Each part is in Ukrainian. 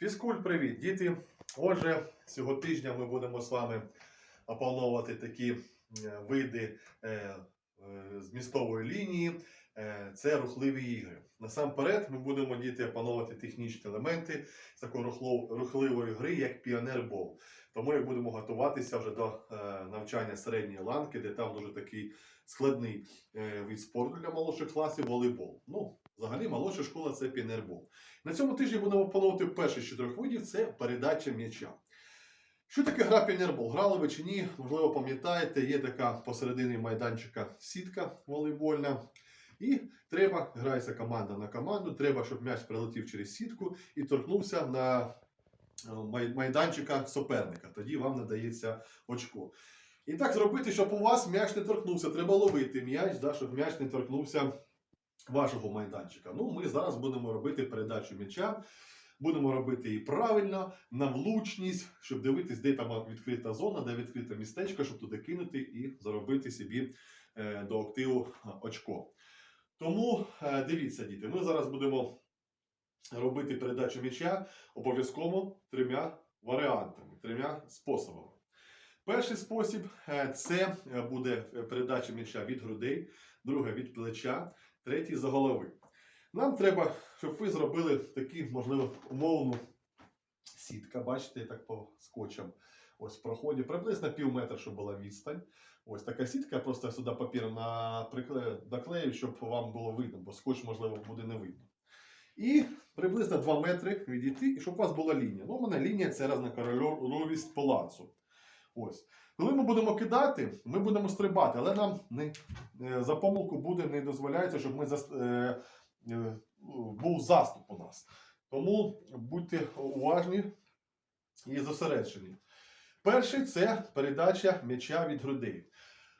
Фізкуль, привіт, діти. Отже, цього тижня ми будемо з вами опановувати такі е, види е, е, змістової лінії. Це рухливі ігри. Насамперед, ми будемо діти опановувати технічні елементи з такої рухливої гри, як піонербол. Тому ми будемо готуватися вже до навчання середньої ланки, де там дуже такий складний вид спорту для молодших класів волейбол. Ну, взагалі, молодша школа це піонербол. На цьому тижні будемо опановувати перший з чотирьох видів це передача м'яча. Що таке гра піонербол? Грали ви чи ні? Можливо, пам'ятаєте, є така посередині майданчика сітка волейбольна. І треба, грається команда на команду, треба, щоб м'яч прилетів через сітку і торкнувся на е, майданчика суперника. Тоді вам надається очко. І так зробити, щоб у вас м'яч не торкнувся. Треба ловити м'яч, да, щоб м'яч не торкнувся вашого майданчика. Ну, ми зараз будемо робити передачу м'яча. Будемо робити її правильно, на влучність, щоб дивитись, де там відкрита зона, де відкрите містечко, щоб туди кинути і заробити собі е, до активу е, очко. Тому е, дивіться, діти, ми зараз будемо робити передачу м'яча обов'язково трьома варіантами, трьома способами. Перший спосіб це буде передача м'яча від грудей, друге від плеча, третій за голови. Нам треба, щоб ви зробили такі, можливо, умовну сітка, бачите, я так по скотчам. Ось проході приблизно пів метра, щоб була відстань. Ось така сітка, я просто сюди папір на наклею, щоб вам було видно, бо скотч, можливо, буде не видно. І приблизно 2 метри відійти, щоб у вас була лінія. Ну, у мене лінія це різнокольоровість палацу. Ось. Коли ми будемо кидати, ми будемо стрибати, але нам не, е, за помилку буде не дозволяється, щоб ми зас, е, е, був заступ у нас. Тому будьте уважні і зосереджені. Перший це передача м'яча від грудей.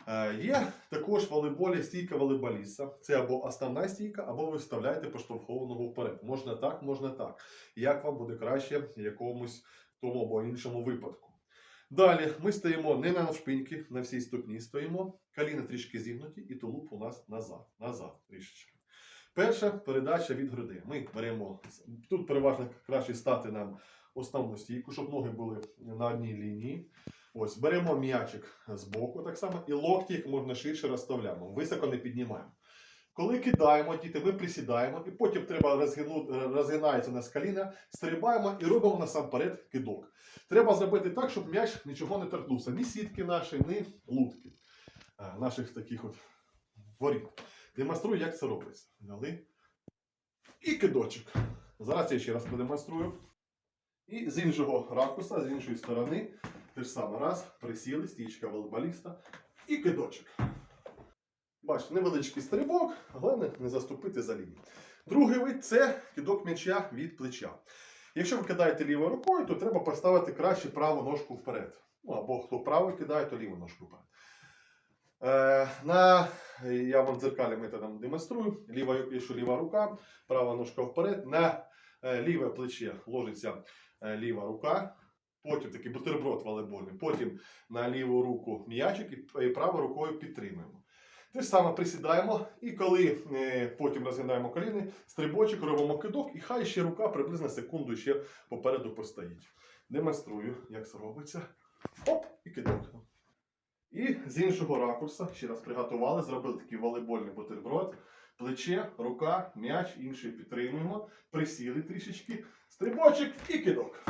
Е, Є також волейболі стійка волейболіста. Це або основна стійка, або ви вставляєте поштовхованого вперед. Можна так, можна так. Як вам буде краще в якомусь тому або іншому випадку. Далі ми стоїмо не на навшпиньки, на всій ступні стоїмо, коліна трішки зігнуті, і тулуб у нас назад, назад трішечки. Перша передача від груди. Ми беремо тут переважно краще стати нам основну стійку, щоб ноги були на одній лінії. Ось беремо м'ячик з боку, так само, і локті як можна ширше розставляємо. Високо не піднімаємо. Коли кидаємо, діти, ми присідаємо, і потім треба розгинути, розгинається у нас коліна, стрибаємо і робимо насамперед кидок. Треба зробити так, щоб м'яч нічого не торкнувся. Ні сітки наші, ні лутки е, наших таких от воріт. Демонструю, як це робиться. Взяли. І кидочок. Зараз я ще раз продемонструю. І з іншого ракурса, з іншої сторони, те ж саме раз, присіли, стічка волейболіста і кидочок. Бачите, невеличкий стрибок, головне не заступити за лінію. Другий вид це кидок м'яча від плеча. Якщо ви кидаєте лівою рукою, то треба поставити краще праву ножку вперед. Ну, або хто правою кидає, то ліву ножку вперед. Е, на, я вам дзеркальним методом демонструю. Ліва, якщо ліва рука, права ножка вперед. На е, ліве плече ложиться е, ліва рука. Потім такий бутерброд волейбольний. Потім на ліву руку м'ячик і, і правою рукою підтримуємо. Те ж саме присідаємо, і коли е, потім розгинаємо коліни, стрибочок, робимо кидок, і хай ще рука приблизно секунду ще попереду постоїть. Демонструю, як це робиться. Оп, і кидок. І з іншого ракурсу, ще раз приготували, зробили такий волейбольний бутерброд. Плече, рука, м'яч, інший підтримуємо. Присіли трішечки, стрибочок і кидок.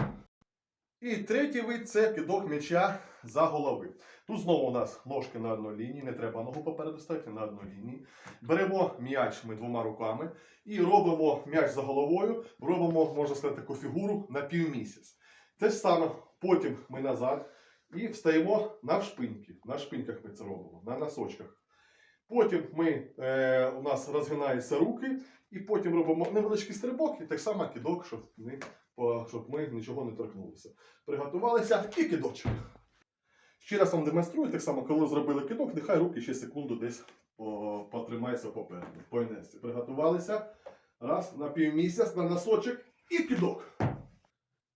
І третій вид це кидок м'яча за голови. Тут знову у нас ножки на одній лінії, не треба ногу попереду ставити на одній лінії. Беремо м'яч ми двома руками і робимо м'яч за головою, робимо, можна сказати, таку фігуру на півмісяць. Те ж саме, потім ми назад і встаємо на шпиньки. На шпиньках ми це робимо, на носочках. Потім ми, е, у нас розгинаються руки, і потім робимо невеличкий стрибок, і так само кидок, щоб, не, щоб ми нічого не торкнулися. Приготувалися і кидочок. Ще раз вам демонструю, так само, коли зробили кидок, нехай руки ще секунду десь потримаються попереду. По інерції. Приготувалися. Раз, на півмісяць, на носочок і кидок.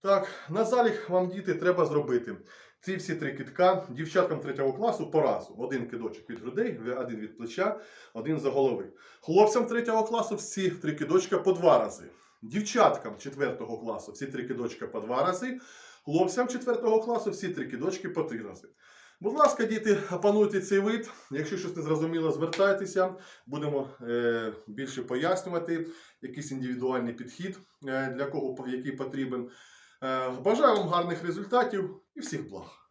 Так, на залік вам діти треба зробити. Ці всі три китка дівчаткам третього класу по разу. Один кидочок від грудей, один від плеча, один за голови. Хлопцям третього класу всі три кидочка по два рази. Дівчаткам 4 класу всі три кидочки по два рази, хлопцям 4 класу всі три кидочки по три рази. Будь ласка, діти, опануйте цей вид. Якщо щось не зрозуміло, звертайтеся. Будемо е, більше пояснювати, якийсь індивідуальний підхід, е, для кого який потрібен. Е, бажаю вам гарних результатів і всіх благ.